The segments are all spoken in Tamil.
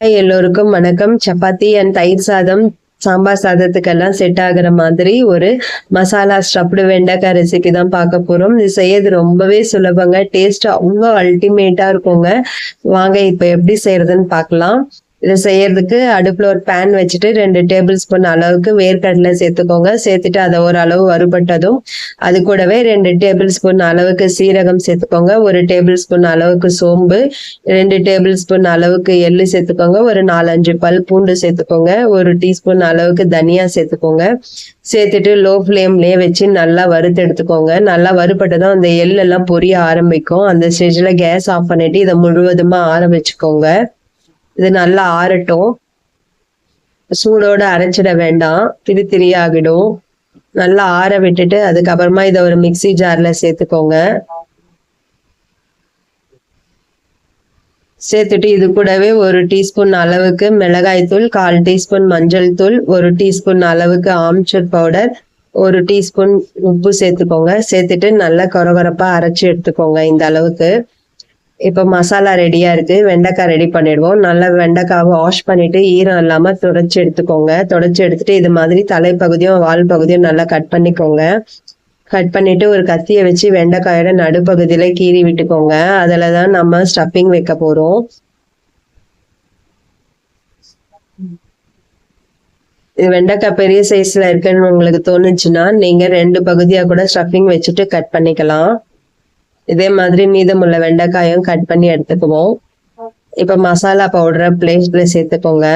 எல்லோருக்கும் வணக்கம். சப்பாத்தி அண்ட் தயிர் சாதம் சாம்பார் சாதத்துக்கெல்லாம் செட் ஆகுற மாதிரி ஒரு மசாலா ஸ்டப்டு வெண்டைக்காய் ரெசிபி தான் பார்க்க போறோம். இது செய்யறது ரொம்பவே சுலபங்க. டேஸ்ட் அவ்வளோ அல்டிமேட்டா இருக்குங்க. வாங்க இப்போ எப்படி செய்யறதுன்னு பார்க்கலாம். இதை செய்யறதுக்கு அடுப்பில் ஒரு பேன் வச்சுட்டு ரெண்டு டேபிள் ஸ்பூன் அளவுக்கு வேர்க்கடலை சேர்த்துக்கோங்க. சேர்த்துட்டு அதை ஓரளவு வறுபட்டதும் அது கூடவே ரெண்டு டேபிள் ஸ்பூன் அளவுக்கு சீரகம் சேர்த்துக்கோங்க. ஒரு டேபிள் ஸ்பூன் அளவுக்கு சோம்பு ரெண்டு டேபிள் ஸ்பூன் அளவுக்கு எள்ளு சேர்த்துக்கோங்க. ஒரு நாலஞ்சு பல் பூண்டு சேர்த்துக்கோங்க. ஒரு டீஸ்பூன் அளவுக்கு தனியா சேர்த்துக்கோங்க. சேர்த்துட்டு லோ ஃப்ளேம்லயே வச்சு நல்லா வறுத்து எடுத்துக்கோங்க. நல்லா வறுபட்டதும் அந்த எள்ளெல்லாம் பொரிய ஆரம்பிக்கும். அந்த ஸ்டேஜில் கேஸ் ஆஃப் பண்ணிட்டு இதை முழுவதுமாக ஆரம்பிச்சுக்கோங்க இது நல்லா ஆறட்டும். சூடோட அரைச்சிட வேண்டாம். திரி திரியாகிடும். நல்லா ஆற விட்டுட்டு அதுக்கப்புறமா இதை ஒரு மிக்ஸி ஜார்ல சேர்த்துக்கோங்க. சேர்த்துட்டு இது கூடவே ஒரு டீஸ்பூன் அளவுக்கு மிளகாய் தூள் கால் டீஸ்பூன் மஞ்சள் தூள் ஒரு டீஸ்பூன் அளவுக்கு ஆம்ச்சூர் பவுடர் ஒரு டீஸ்பூன் உப்பு சேர்த்துக்கோங்க. சேர்த்துட்டு நல்லா கொரகொரப்பா அரைச்சி எடுத்துக்கோங்க இந்த அளவுக்கு. இப்போ மசாலா ரெடியா இருக்கு. வெண்டைக்காய் ரெடி பண்ணிடுவோம். நல்லா வெண்டைக்காவை வாஷ் பண்ணிட்டு ஈரம் இல்லாம துடைச்சி எடுத்துக்கோங்க. துடைச்சி எடுத்துட்டு இது மாதிரி தலைப்பகுதியும் வால் பகுதியும் நல்லா கட் பண்ணிக்கோங்க. கட் பண்ணிட்டு ஒரு கத்தியை வச்சு வெண்டைக்காயோட நடுப்பகுதியில கீறி விட்டுக்கோங்க. அதுல தான் நம்ம ஸ்டஃபிங் வைக்க போறோம். இது வெண்டைக்காய் பெரிய சைஸ்ல இருக்குன்னு உங்களுக்கு தோணுச்சுன்னா நீங்க ரெண்டு பகுதியா கூட ஸ்டஃபிங் வச்சுட்டு கட் பண்ணிக்கலாம். இதே மாதிரி மீதமுள்ள வெண்டைக்காயும் கட் பண்ணி எடுத்துக்குவோம். இப்ப மசாலா பவுடரை பிளேட்ல சேர்த்துக்கோங்க.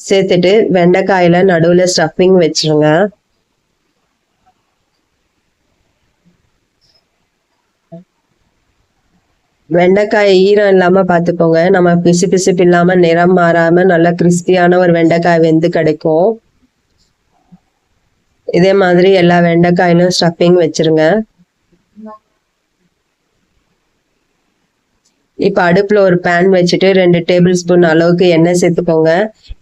சேர்த்துட்டு வெண்டைக்காயில நடுவுல ஸ்டஃபிங் வச்சிருங்க. வெண்டைக்காய் ஈரம் இல்லாம பாத்துக்கோங்க நம்ம பிசு பிசுப்பு இல்லாம நிறம் மாறாம நல்லா கிறிஸ்பியான ஒரு வெண்டைக்காய் வெந்து கிடைக்கும். இதே மாதிரி எல்லா வெண்டைக்காயிலும் ஸ்டஃபிங் வச்சிருங்க. இப்போ அடுப்பில் ஒரு பேன் வச்சுட்டு ரெண்டு டேபிள் ஸ்பூன் அளவுக்கு எண்ணெய் சேர்த்துக்கோங்க.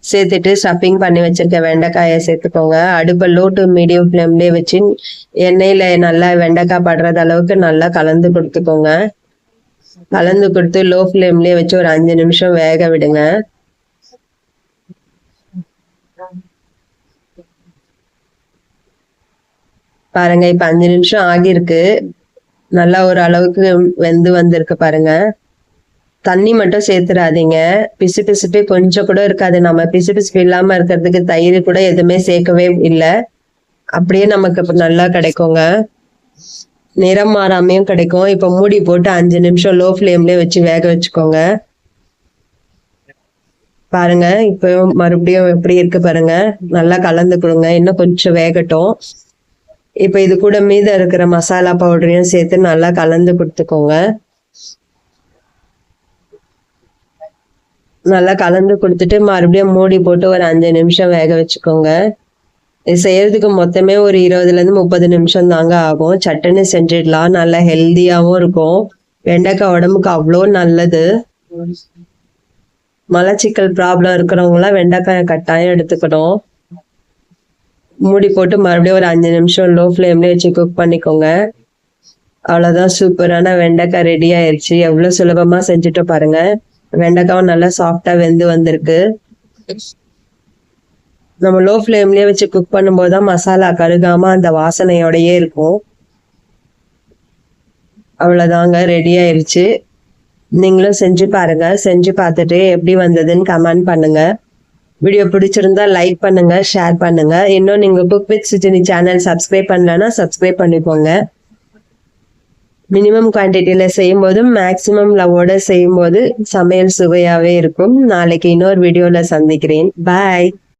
சேர்த்துட்டு ஸ்டஃபிங் பண்ணி வச்சுருக்க வெண்டைக்காயை சேர்த்துக்கோங்க. அடுப்பை லோ டு மீடியம் ஃப்ளேம்லேயே வச்சு எண்ணெயில் நல்லா வெண்டைக்காய் படுறது அளவுக்கு நல்லா கலந்து கொடுத்துக்கோங்க. கலந்து கொடுத்து லோ ஃப்ளேம்லேயே வச்சு ஒரு அஞ்சு நிமிஷம் வேக விடுங்க. பாருங்க இப்போ அஞ்சு நிமிஷம் ஆகியிருக்கு. நல்லா ஒரு அளவுக்கு வெந்து வந்திருக்கு பாருங்க. தண்ணி மட்டும் சேர்த்துடாதீங்க பிசு பிசுப்பு கொஞ்சம் கூட இருக்காது. நம்ம பிசு பிசுப்பு இல்லாம இருக்கிறதுக்கு தயிர் கூட எதுவுமே சேர்க்கவே இல்லை. அப்படியே நமக்கு நல்லா கிடைக்குங்க. நிறம் மாறாமையும் கிடைக்கும். இப்ப மூடி போட்டு அஞ்சு நிமிஷம் லோ ஃப்ளேம்லயே வச்சு வேக வச்சுக்கோங்க. பாருங்க இப்போ மறுபடியும் எப்படி இருக்கு பாருங்க. நல்லா கலந்து கொடுங்க. இன்னும் கொஞ்சம் வேகட்டும். இப்போ இது கூட மீதம் இருக்கிற மசாலா பவுடரையும் சேர்த்து நல்லா கலந்து கொடுத்துக்கோங்க. நல்லா கலந்து கொடுத்துட்டு மறுபடியும் மூடி போட்டு ஒரு அஞ்சு நிமிஷம் வேக வச்சுக்கோங்க. இது செய்யறதுக்கு மொத்தமே ஒரு இருபதுல இருந்து முப்பது நிமிஷம் தாங்க ஆகும். சட்டுன்னு செஞ்சிடலாம். நல்லா ஹெல்த்தியாவும் இருக்கும். வெண்டைக்காய் உடம்புக்கு அவ்வளோ நல்லது. மலச்சிக்கல் ப்ராப்ளம் இருக்கிறவங்களாம் எல்லாம் வெண்டைக்காயை கட்டாயம் எடுத்துக்கணும். மூடி போட்டு மறுபடியும் ஒரு அஞ்சு நிமிஷம் லோ ஃப்ளேம்ல வச்சு குக் பண்ணிக்கோங்க. அவ்வளோதான் சூப்பரான வெண்டைக்காய் ரெடி ஆயிடுச்சு எவ்வளோ சுலபமாக செஞ்சுட்டு பாருங்க. வெண்டைக்காவும் நல்லா சாஃப்டா வெந்து வந்திருக்கு. நம்ம லோ ஃப்ளேம்லயே வச்சு குக் பண்ணும்போது தான் மசாலா கருகாம அந்த வாசனையோடயே இருக்கும். அவ்வளோதாங்க ரெடி ஆயிருச்சு. நீங்களும் செஞ்சு பாருங்க. செஞ்சு பார்த்துட்டு எப்படி வந்ததுன்னு கமெண்ட் பண்ணுங்க. வீடியோ பிடிச்சிருந்தா லைக் பண்ணுங்க ஷேர் பண்ணுங்க. இன்னும் நீங்க cook with Sujini channel subscribe பண்ணலன்னா சப்ஸ்கிரைப் பண்ணிக்கோங்க. மினிமம் குவான்டிட்டியில செய்யும்போது மேக்சிமம் லவ்வோட செய்யும்போது சமையல் சுவையாவே இருக்கும். நாளைக்கு இன்னொரு வீடியோல சந்திக்கிறேன். பாய்